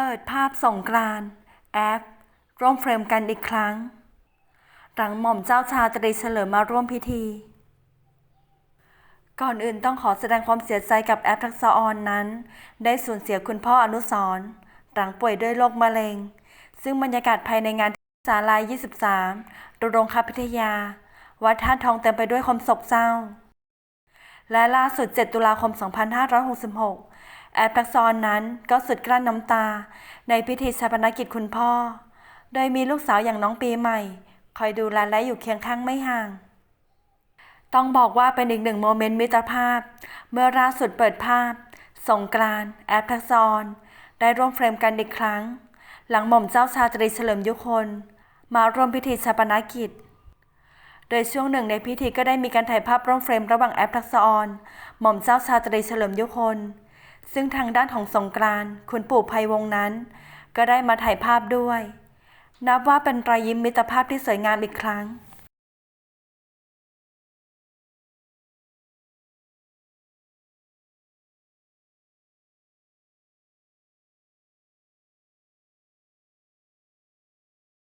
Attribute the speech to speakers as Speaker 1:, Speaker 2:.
Speaker 1: เปิดภาพสงกรานแอปร่วมเฟรมกันอีกครั้ง หลังหม่อมเจ้าชาตรีเฉลิมมาร่วมพิธี ก่อนอื่นต้องขอแสดงความเสียใจกับแอปทักษออนนั้น ได้สูญเสียคุณพ่ออนุสรณ์หลังป่วยด้วยโรคมะเร็ง ซึ่งบรรยากาศภายในงานที่ศาลาย 23โรงคพิทยา วัดท่าทองเต็มไปด้วยความโศกเศร้า และล่าสุด 7 ตุลาคม 2566 แอปทักษะอนนั้นก็สุดกลั้นน้ำตา ในพิธีชาปนกิจคุณพ่อ โดยมีลูกสาวอย่างน้องปีใหม่ คอยดูแลและอยู่เคียงข้างไม่ห่าง ต้องบอกว่าเป็นอีกหนึ่งโมเมนต์มิตรภาพ เมื่อล่าสุดเปิดภาพ สงกรานแอปทักษะออน ได้ร่วมเฟรมกันอีกครั้ง หลังหม่อมเจ้าชาตรีเฉลิมยุคน มาร่วมพิธีชาปนกิจ โดยช่วงหนึ่งในพิธีก็ได้มีการถ่ายภาพร่วมเฟรมระหว่างแอปทักษออน หม่อมเจ้าชาตรีเฉลิมยุคน ซึ่งทางด้านของสงกรานต์คุณปู่ภัยวงนั้น ก็ได้มาถ่ายภาพด้วย นับว่าเป็นรอยยิ้มมิตรภาพที่สวยงามอีกครั้ง